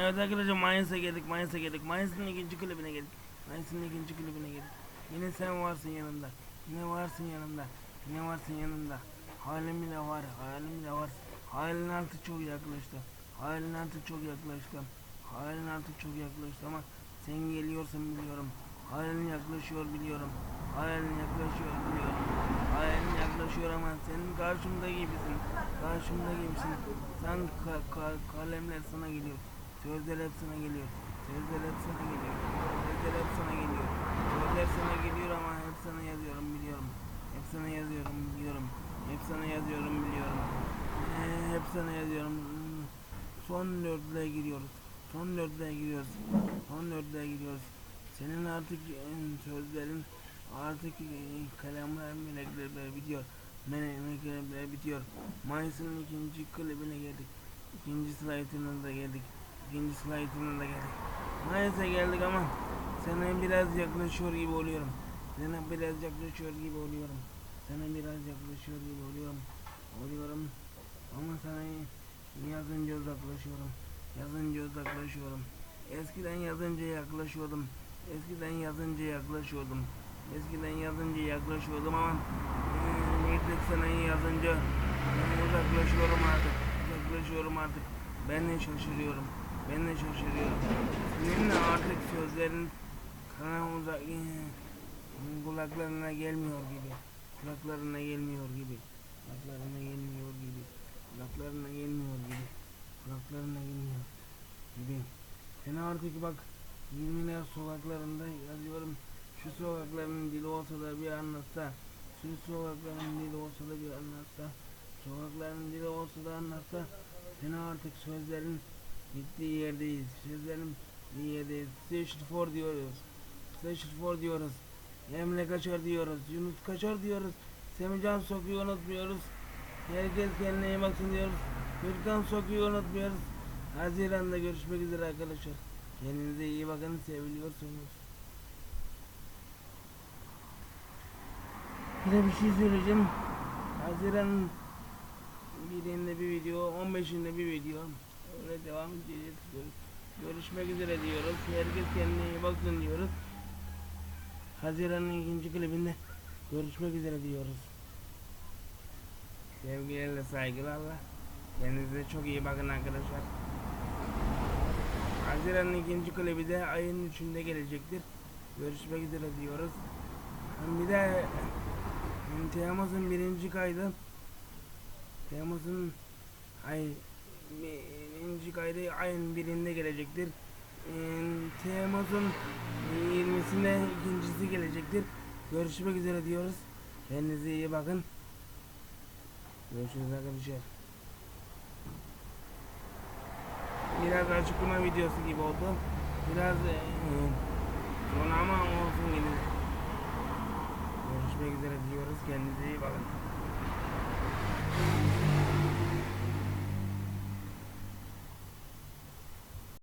Evet arkadaşlar Mayıs'a geldik, Mayıs'a geldik. Mayıs'ın ikinci kulübüne geldik. Mayıs'ın ikinci kulübüne geldik. Yine sen varsın yanımda. Yine varsın yanımda. Yine varsın yanımda. Halim bile var, halim bile var. Halin artık çok yaklaştı. Halin artık çok yaklaştı. Halin artık çok yaklaştı ama sen geliyorsun biliyorum. Halin yaklaşıyor biliyorum. Halin yaklaşıyor biliyorum. Halin yaklaşıyor ama senin karşımda gibisin. Karşımda gibisin. Sen ka- ka- kalemler sana geliyor. Sözler hep sana geliyor. Sözler hep sana geliyor. Sözler hep sana geliyor. Sözler sana geliyor ama hep sana yazıyorum biliyorum. Hep sana yazıyorum biliyorum. Hep sana yazıyorum biliyorum. Ee, hep sana yazıyorum. Son dörtlüğe giriyoruz. Son dörtlüğe giriyoruz. Son dörtlüğe giriyoruz. Senin artık e, sözlerin artık e, kalemler melekleri bitiyor. Melekler bitiyor. Mayıs'ın ikinci klibine geldik. İkinci slaytına da geldik. İkinci slaytına da geldik. Mayıs'a geldik ama sana biraz yaklaşıyor gibi oluyorum. Sana biraz yaklaşıyor gibi oluyorum. Sana biraz yaklaşıyor gibi oluyorum. Oluyorum. Ama sana yazınca uzaklaşıyorum. Yazınca uzaklaşıyorum. Eskiden yazınca yaklaşıyordum. Eskiden yazınca yaklaşıyordum. Eskiden yazınca yaklaşıyordum ama eee, artık sana yazınca eee, uzaklaşıyorum artık. Uzaklaşıyorum artık. Ben de şaşırıyorum. Ben de şaşırıyorum. Seninle artık sözlerin kana uzak eee, kulaklarına gelmiyor gibi. Kulaklarına gelmiyor gibi. Kulaklarına gelmiyor gibi. Kulaklarına gelmiyor gibi. Kulaklarına gelmiyor gibi. Seni artık bak 20'ler sokaklarında yazıyorum. Şu sokakların dili olsa da bir anlatsa. Şu sokakların dili olsa da bir anlatsa. Sokakların dili olsa da anlatsa. Seni artık sözlerin bittiği yerdeyiz. Sözlerin bittiği yerdeyiz. Station 4 diyoruz. Station 4 diyoruz. Emre Kaçar diyoruz. Yunus Kaçar diyoruz. Semican Soku'yu unutmuyoruz. Herkes kendine iyi baksın diyoruz. Gürkan Soku'yu unutmuyoruz. Haziran'da görüşmek üzere arkadaşlar. Kendinize iyi bakın. Seviliyorsunuz. Bir de bir şey söyleyeceğim. Haziran birinde bir video, 15'inde bir video. Öyle devam edeceğiz. Gör- Görüşmek üzere diyoruz. Herkes kendine iyi baksın diyoruz. Haziran'ın ikinci klibinde görüşmek üzere diyoruz. Sevgilerle saygılarla. Kendinize çok iyi bakın arkadaşlar. Haziran'ın ikinci klibi de ayın üçünde gelecektir. Görüşmek üzere diyoruz. Bir de Temmuz'un birinci kaydı Temmuz'un ay birinci kaydı ayın birinde gelecektir. Hmm, Temmuz'un 20'sinde ikincisi gelecektir. Görüşmek üzere diyoruz. Kendinize iyi bakın. Görüşürüz arkadaşlar. Biraz açıklama videosu gibi oldu. Biraz e, ama olsun yine. Görüşmek üzere diyoruz. Kendinize iyi bakın.